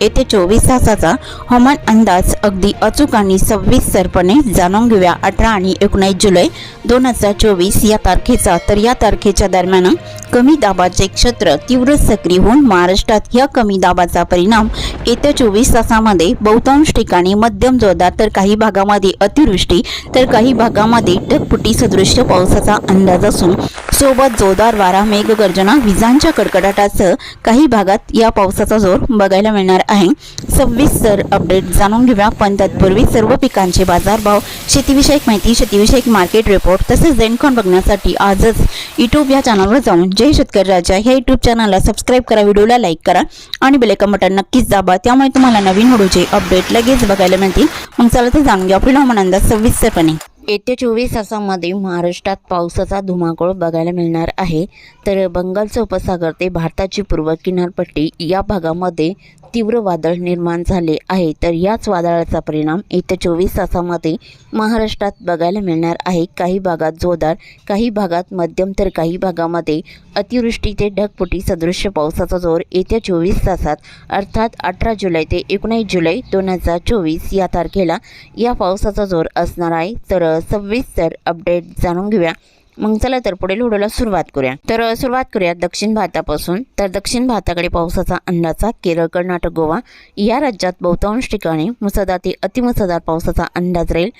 येत्या चोवीस तासाचा हवामान अंदाज अगदी अचूक आणि सविस्तरपणे जाणून घेऊया. अठरा आणि एकोणीस जुलै दोन हजार चोवीस या तारखेचा. तर या तारखेच्या दरम्यान कमी दाबाचे क्षेत्र तीव्र सक्रिय होऊन महाराष्ट्रात या कमी दाबाचा परिणाम येत्या चोवीस तासामध्ये बहुतांश ठिकाणी मध्यम जोरदार तर काही भागामध्ये अतिवृष्टी तर काही भागामध्ये ढगपुटी सदृश्य पावसाचा अंदाज असून सोबत जोरदार वारा मेघगर्जना विजांच्या कडकडाटासह काही भागात या पावसाचा जोर बघायला मिळणार आहे. सविस्तर अपडेट जाणून घेऊया पण तत्पूर्वी सर्व पिकांचे बाजारभाव शेतीविषयक माहिती शेतीविषयक मार्केट रिपोर्ट तसेच दैनखॉन बघण्यासाठी आजच यूट्यूब या चॅनलवर जाऊन जय शेतकरी राजा. ह्या यूट्यूब चॅनलला सबस्क्राईब करा व्हिडिओला लाईक करा आणि बेलेकन बटन नक्कीच दाबा. त्यामुळे तुम्हाला नवीन व्हिडिओचे अपडेट लगेच बघायला मिळतील. मग चला ते जाणून घ्या आपल्याला हवामान अंदाज सविस्तरपणे येत्या चोवीस तासामध्ये महाराष्ट्रात पावसाचा धुमाकूळ बघायला मिळणार आहे. तर बंगालचा उपसागर ते भारताची पूर्व किनारपट्टी या भागामध्ये तीव्र वादळ निर्माण झाले आहे. तर याच वादळाचा परिणाम येत्या चोवीस तासामध्ये महाराष्ट्रात बघायला मिळणार आहे. काही भागात जोरदार काही भागात मध्यम तर काही भागामध्ये अतिवृष्टी ते ढगफुटी सदृश्य पावसाचा जोर येत्या चोवीस तासात अर्थात अठरा जुलै ते एकोणीस जुलै दोन हजार चोवीस या तारखेला या पावसाचा जोर असणार आहे. तर सविस्तर अपडेट जाणून घेऊया. मग चला तर पुढील व्हिडिओला सुरुवात करूया. तर सुरुवात करूया दक्षिण भारतापासून. तर दक्षिण भारताकडे पावसाचा अंदाजा केरळ कर्नाटक गोवा या राज्यात बहुतांश ठिकाणी मुसळधार ते अतिमुसळधार पावसाचा अंदाज राहील.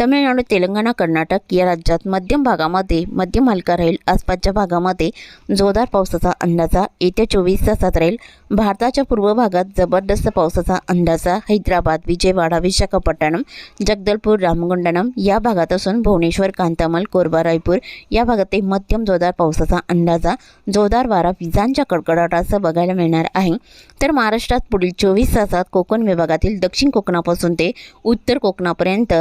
तमिळनाडू तेलंगणा कर्नाटक या राज्यात मध्यम भागामध्ये मध्यम हलका राहील. आसपासच्या भागामध्ये जोरदार पावसाचा अंदाजा. येत्या चोवीस तासात राहील. भारताच्या पूर्व भागात जबरदस्त पावसाचा अंदाजा. हैदराबाद विजयवाडा विशाखापट्टणम जगदलपूर रामगुंडनम या भागात असून भुवनेश्वर कांतामल कोरबा रायपूर या भागात मध्यम जोरदार पावसाचा अंदाजा. जोरदार वारा विजांच्या कडकडाटासह बघायला मिळणार आहे. तर महाराष्ट्रात पुढील चोवीस तासात कोकण विभागातील दक्षिण कोकणापासून ते उत्तर कोकणापर्यंत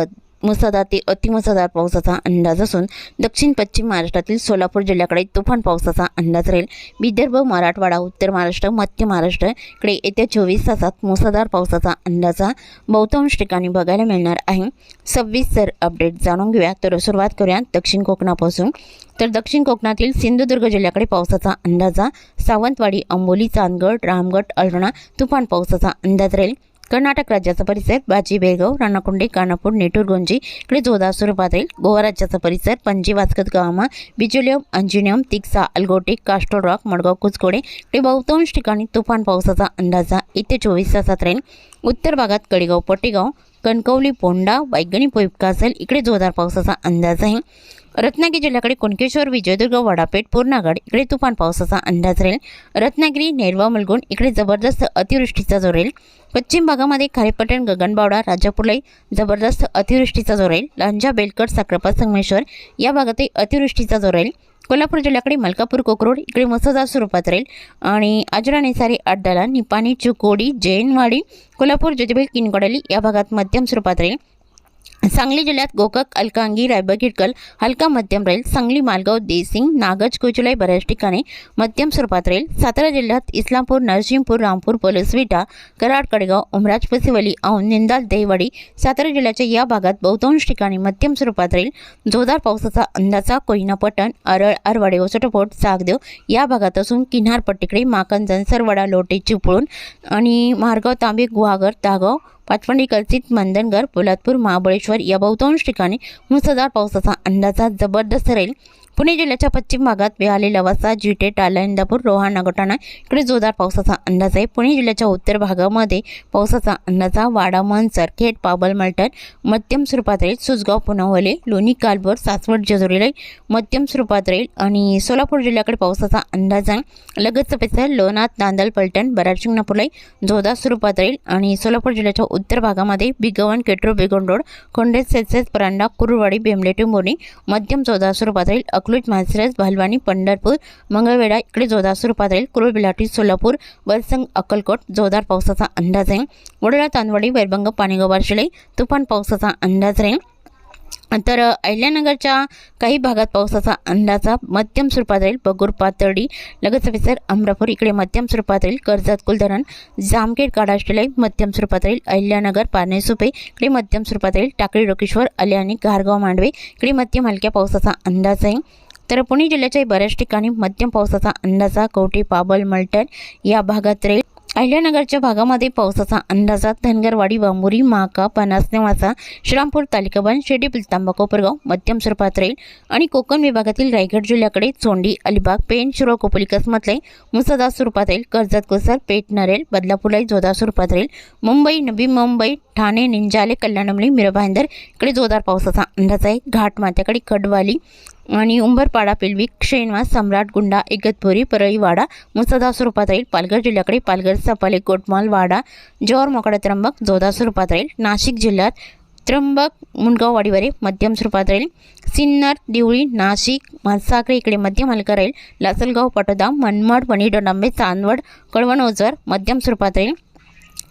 मुसळधार ते अतिमुसळधार पावसाचा अंदाज असून दक्षिण पश्चिम महाराष्ट्रातील सोलापूर जिल्ह्याकडे तुफान पावसाचा अंदाज राहील. विदर्भ मराठवाडा उत्तर महाराष्ट्र मध्य महाराष्ट्रकडे येत्या चोवीस तासात मुसळधार पावसाचा अंदाजा बहुतांश ठिकाणी बघायला मिळणार आहे. सविस्तर अपडेट जाणून घेऊया. तर सुरुवात करूया दक्षिण कोकणापासून. तर दक्षिण कोकणातील सिंधुदुर्ग जिल्ह्याकडे पावसाचा अंदाजा सावंतवाडी अंबोली चांदगड रामगड अलरणा तुफान पावसाचा अंदाज राहील. कर्नाटक राज्याचा परिसर बाजी बेळगाव राणाकुंडी कानापूर नेटूरगोंजी इकडे जोरदार स्वरूपात गोवा राज्याचा परिसर पणजी वास्कत गावामा बिजुलियम अंजिनियम तिक्सा अलगोटी कास्टो रॉक मडगाव कुचकोडे इकडे बहुतांश ठिकाणी तुफान पावसाचा अंदाजा. येत्या चोवीस तासात राहील उत्तर भागात कडेगाव पटेगाव कणकवली पोंडा वैगणी कासल इकडे जोरदार पावसाचा अंदाज आहे. रत्नागिरी जिल्ह्याकडे कुणकेश्वर विजयदुर्ग वडापेठ पूर्णागड इकडे तुफान पावसाचा अंदाज राहील. रत्नागिरी नेरवा मुलगुण इकडे जबरदस्त अतिवृष्टीचा जोर राहील. पश्चिम भागामध्ये खारेपटण गगनबावडा राजापुलाई जबरदस्त अतिवृष्टीचा जोर राहील. लांजा बेलकट साखरपा संगमेश्वर या भागातही अतिवृष्टीचा जोर राहील. कोल्हापूर जिल्ह्याकडे मलकापूर कोकरोड इकडे मुसळधार स्वरूपात राहील. आणि आजरा नेसारी अड्डाला निपाणी चुकोडी जैनवाडी कोल्हापूर ज्योतिबा किनकोडली या भागात मध्यम स्वरूपात राहील. सांगली जिल्ह्यात गोकक अलकांगी रायबगिडकल हलका मध्यम राहील सांगली मालगाव देसिंग नागज कोचुलाई बऱ्याच ठिकाणी मध्यम स्वरूपात राहील सातारा जिल्ह्यात इस्लामपूर नरसिंहपूर रामपूर पोलसविटा कराड कडेगाव उमराज पसिवली औंध निंदाल देहवाडी सातारा जिल्ह्याच्या या भागात बहुतांश ठिकाणी मध्यम स्वरूपात राहील जोरदार पावसाचा अंदाजा कोयना पटण अरळ अरवाडे ओसटपोट सागदेव या भागात असून किनारपट्टीकडे माकंजन सरवडा लोटे चिपळूण आणि मारगाव तांबे गुहागर दागाव पाचपंडी कलचित मंदनगर पोलादपूर महाबळेश्वर या बहुतांश ठिकाणी मुसळधार पावसाचा अंदाजा जबरदस्त राहील. पुणे जिल्ह्याच्या पश्चिम भागात वेहाले लवासा जिटे टाला इंदापूर रोहा नागोठाणा इकडे जोरदार पावसाचा अंदाज आहे. पुणे जिल्ह्याच्या उत्तर भागामध्ये पावसाचा अंदाज वाडा मनसर खेड पाबल मलटण मध्यम स्वरूपात राहील. सुसगाव पुनवले लोणी कालभोर सासवड जेजुरीला मध्यम स्वरूपात राहील आणि सोलापूर जिल्ह्याकडे पावसाचा अंदाज आहे. लगतचा परिसर लोणात नांदल पलटण बराड शिंगणापूरलाई जोरदार स्वरूपात राहील आणि सोलापूर जिल्ह्याच्या उत्तर भागामध्ये बिगवन केट्रो बिगोन रोड कोंडेज सेसेस परांडा कुरुवाडी बेमलेटी टिंबोनी मध्यम जोरदार स्वरूपात राहील. अकलूज मानसिरस भालवानी पंढरपूर मंगळवेढा इकडे जोरदार स्वरूपात राहील. कुरुळ बिलाटी सोलापूर बलसंग अक्कलकोट जोरदार पावसाचा अंदाज आहे वडोदरा तांदवाडी वैरभंग पाणीगोबार बारशिलाई तुफान पावसाचा अंदाज राहील. तर अहिल्यानगरच्या काही भागात पावसाचा अंदाजा मध्यम स्वरूपात राहील. बगूर पातळी लगेच विसर अमरापूर इकडे मध्यम स्वरूपात राहील. कर्जत कुलधरण जामखेड काडाष्टलाई मध्यम स्वरूपात राहील. अहिल्यानगर पानेसुपे इकडे मध्यम स्वरूपात राहील. टाकळी रोकेश्वर आल्यानी घारगाव मांडवे इकडे मध्यम हलक्या पावसाचा अंदाज आहे. तर पुणे जिल्ह्याच्याही बऱ्याच ठिकाणी मध्यम पावसाचा अंदाजा कवठे पाबल मलटण या भागात राहील. अहिल्यानगरच्या भागामध्ये पावसाचा अंदाजा धनगरवाडी वामुरी महाका पनास नेवासा श्रामपूर तालिकाबंद शेडी पिलतांबा कोपरगाव मध्यम स्वरूपात राहील आणि कोकण विभागातील रायगड जिल्ह्याकडे चोंडी अलिबाग पेण शिरोळ कोपली कसमतलाई मुसळधार स्वरूपात राहील कर्जत कोसर पेठ नरेल बदलापूरलाई जोरदार स्वरूपात राहील मुंबई नवी मुंबई ठाणे निंजाले कल्याणमली मिरभाईंदर इकडे जोरदार पावसाचा अंदाज आहे. घाट माथ्याकडे कडवाली आणि उंबरपाडा पिलवी शेणवास सम्राट गुंडा इगतपुरी परळीवाडा मुसदा स्वरूपात राहील पालघर जिल्ह्याकडे पालघर सपाले कोटमाल वाडा जोर मोकडा त्र्यंबक जोधा स्वरूपात राहील नाशिक जिल्ह्यात त्र्यंबक मुंडगाववाडीवर मध्यम स्वरूपात राहील सिन्नर दिवळी नाशिक म्हसाकडे इकडे मध्यम हलका राहील लासलगाव पटोदा मनमाड वणी चांदवड कळवण ओझर मध्यम स्वरूपात राहील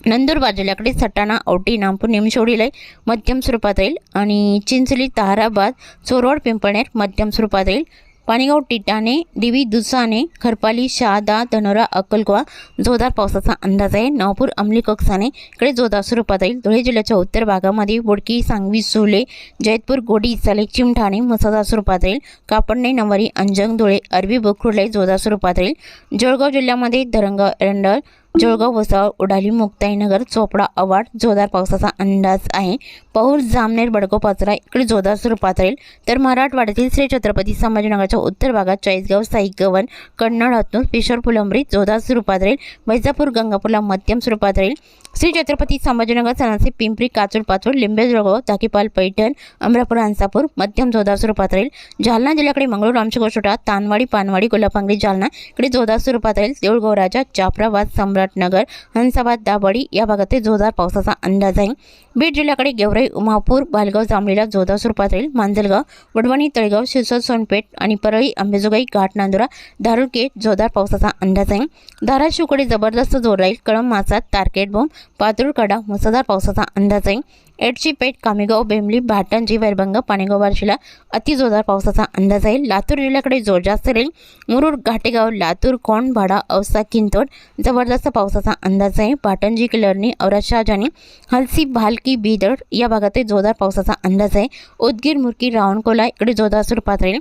नंदुरबार जिल्ह्याकडे सटाणा औटी नामपूर निमशोडीला मध्यम स्वरूपात राहील आणि चिंचली ताराबाद चोरवाड पिंपळनेर मध्यम स्वरूपात राहील. पाणीगाव टिटाणे दिवी दुसाने खरपाली शहादा धनोरा अक्कलगोवा जोरदार पावसाचा अंदाज आहे. नवापूर अंमली कक्साने इकडे जोरदार स्वरूपात राहील. धुळे जिल्ह्याच्या उत्तर भागामध्ये बोडकी सांगवी सोले जैतपूर गोडी साले चिमठाणे मुसळधार स्वरूपात राहील. कापडणे नवारी अंजंग धुळे अरबी बोखुर्लाई जोरदार स्वरूपात राहील. जळगाव जिल्ह्यामध्ये धरंगाव एरंडल जळगाव वसाळ उडाली मुक्ताईनगर चोपडा अवाड जोरदार पावसाचा अंदाज आहे. पौर जामनेर बडगाव पाचरा इकडे जोरदार स्वरूपात राहील. तर मराठवाड्यातील श्री छत्रपती संभाजीनगरच्या उत्तर भागात चाळीसगाव साईगवन कन्नड हतून पिशोर फुलंब्री जोरदार स्वरूपात राहील. वैजापूर गंगापूरला मध्यम स्वरूपात राहील. श्री छत्रपती संभाजीनगर सणाचे पिंपरी काचूर पाचूर लिंबेजळगाव चाकीपाल ताकीपाल पैठण अमरापूर हंसापूर मध्यम जोरदार स्वरूपात राहील जालना जिल्ह्याकडे मंगळूर रामशेगोशोटा तानवाडी पानवाडी कोल्हापांगरी जालना इकडे जोरदार स्वरूपात राहील देऊळगाव राजा जाफराबाद सम्राटनगर हंसाबाद दाबडी या भागात जोरदार पावसाचा अंदाज आहे. बीड जिल्ह्याकडे गेवराई उमापूर बालगाव जांभळीला जोरदार स्वरूपात राहील मांजलगाव वडवणी तळेगाव शिरसोद सोनपेठ आणि परळी अंबेजोगाई घाट नांदुरा दारुलकेट जोरदार पावसाचा अंदाज आहे. धाराशिवकडे जबरदस्त जोर राहील कळम मासात तारकेट बोंब पातुळकडा मुसळधार पावसाचा अंदाज आहे. एडची पेठ कामेगाव बेंबली भाटंजी वैरभंग पाणेगाव बार्शीला अतिजोरदार पावसाचा अंदाज आहे. लातूर जिल्ह्याकडे जोर जास्त राहील. मुरुड घाटेगाव लातूर कोंड भाडा औसा किंतोड जबरदस्त पावसाचा अंदाज आहे. पाटणजी किलरणी औरत शहाजानी हलसी भालकी बीदर या भागातील जोरदार पावसाचा अंदाज आहे. उदगीर मुरकी रावणकोला इकडे जोरदार स्वरूपात राहील.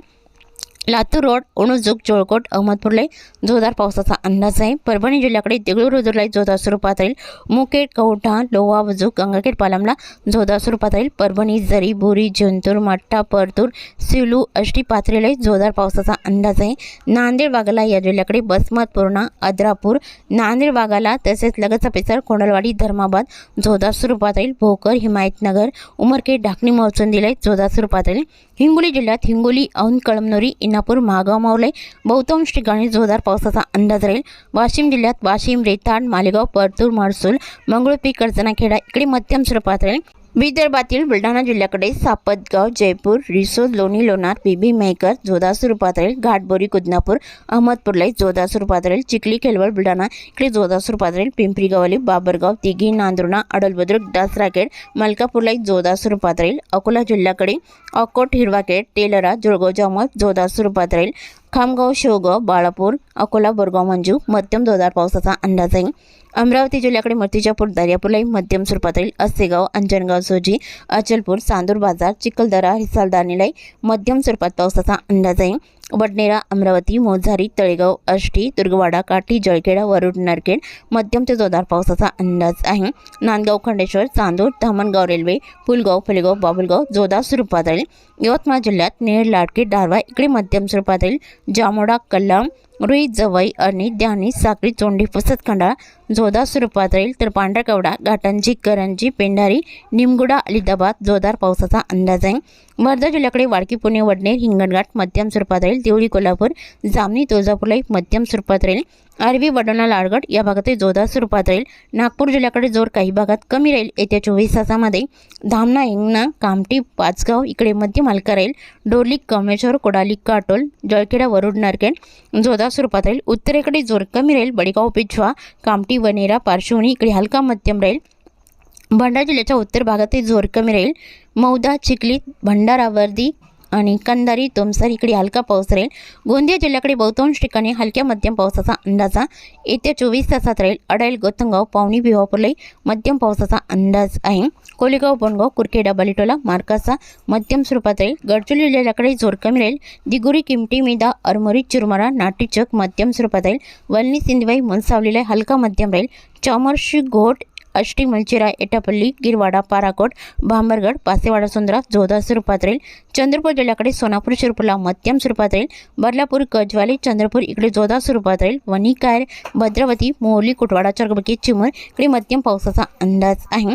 लातूर रोड उणुजुक जोळकोट अहमदपूरला जोरदार पावसाचा अंदाज आहे. परभणी जिल्ह्याकडे देगळूर रुद्रला जोरदार स्वरूपात राहील. मुकेट कवठा लोहा वजूक गंगाखेड पालमला जोरदार स्वरूपात राहील. परभणी जरी बोरी जंतूर मठ्ठा परतूर सिलू अष्टी पाथरेला जोरदार पावसाचा अंदाज आहे. नांदेड वाघाला या जिल्ह्याकडे बसमत पूर्णा अद्रापूर नांदेड वाघाला तसेच लगतचा पेसर कोंडलवाडी धर्माबाद जोरदार स्वरूपात राहील. भोकर हिमायतनगर उमरखेड ढाकणी महसुंदीला जोरदार स्वरूपात राहील. हिंगोली जिल्ह्यात हिंगोली औंध कळमनुरी इंदापूर महागाव मावले बहुतांश ठिकाणी जोरदार पावसाचा अंदाज राहील. वाशिम जिल्ह्यात वाशिम रेताड मालेगाव परतूर महसूल मंगळूरपी कर्जनाखेडा इकडे मध्यम स्वरूपात राहील. विदर्भातील बुलढाणा जिल्ह्याकडे सापतगाव जयपूर रिसोद लोणी लोणार बीबी मेहकर जोधासूर पातळी राहील घाटबोरी कुदनापूर अहमदपूरलाही जोधासूर पातळी चिखली केलवड बुलढाणा इकडे जोधासूर पातळी राहील पिंपरी गव्हाली बाबरगाव तिघी नांदुर्णा अडलबुद्रुक दासराखेड मलकापूरलाई जोधासूर पातळी अकोला जिल्ह्याकडे अकोट हिरवाखेड टेलरा जुळगाव जामत जोरदार स्वरूपात राहील खामगाव शेवगाव बाळापूर अकोला बोरगाव मंजू मध्यम जोरदार पावसाचा अंदाज आहे. अमरावती जिल्ह्याकडे मूर्तिजापूर दर्यापूरलाही मध्यम स्वरूपात राहील अंजनगाव सोजी अचलपूर चांदूर बाजार चिखलदरा हिसालदानीलाही मध्यम स्वरूपात पावसाचा अंदाज आहे. वडनेरा अमरावती मोझारी तळेगाव अष्टी दुर्गवाडा काठी जळखेडा वरुड नरखेड मध्यम ते जोरदार पावसाचा अंदाज आहे. नांदगाव खंडेश्वर चांदूर धामणगाव रेल्वे पुलगाव फुलेगाव बाबुलगाव जोरदार स्वरूपात राहील. यवतमाळ जिल्ह्यात नेर लाडके दारवा इकडे मध्यम स्वरूपात राहील. जामोडा कल्लाम रुई जवई अर्णी द्यानी साखळी चोंडी पुसत खंडाळा जोरदार स्वरूपात राहील. तर पांढरकवडा घाटांची करंजी पेंढारी निमगुडा अलिदाबाद जोरदार पावसाचा अंदाज आहे. वर्धा जिल्ह्याकडे वाडकी पुणे वडनेर हिंगणघाट मध्यम स्वरूपात राहील. देवळी कोल्हापूर जामणी तुळजापूरला एक मध्यम स्वरूपात राहील. आरवी वडोणा लाडगड या भागातही जोरदार स्वरूपात राहील. नागपूर जिल्ह्याकडे जोर काही भागात कमी राहील. येत्या चोवीस तासामध्ये धामणा हिंगणा कामठी पाचगाव इकडे मध्यम हलका राहील. डोरली कमेश्वर कोडाली काटोल जळखेडा वरुड नारकेड जोरदार स्वरूपात राहील. उत्तरेकडे जोर कमी राहील. बडीगाव पिछवा कामठी वनेरा पार्श्वनी इकडे हलका मध्यम राहील. भंडारा जिल्ह्याच्या उत्तर भागातही जोर कमी राहील. मौदा चिखली भंडारा वर्दी आणि कंधारी तुमसर इकडे हलका पाऊस राहील. गोंदिया जिल्ह्याकडे बहुतांश ठिकाणी हलक्या मध्यम पावसाचा अंदाजा येत्या चोवीस तासात राहील अडाईल गोतंगाव पावणी भिवापूरलाई मध्यम पावसाचा अंदाज आहे. कोलेगाव बोंडगाव कुरखेडा बलिटोला मार्काचा मध्यम स्वरूपात राहील. गडचिरोली जिल्ह्याकडे जोर कमी राहील. दिगुरी किमटी मिदा अरमोरी चिरमरा नाटीचक मध्यम स्वरूपात राहील. वलनी सिंधवाई मनसावलीला हलका मध्यम राहील. चामरशी घोट आष्टी मलचिरा एटापल्ली गिरवाडा पाराकोट भांबरगड पासेवाडा सुंदरा जोधा स्वरूपात राहील चंद्रपूर जिल्ह्याकडे सोनापूर शिरपूरला मध्यम स्वरूपात राहील बदलापूर गजवाली चंद्रपूर इकडे जोधा स्वरूपात राहील वणी कायर भद्रावती मोहली कुटवाडा चरबकी चिमूर इकडे मध्यम पावसाचा अंदाज आहे.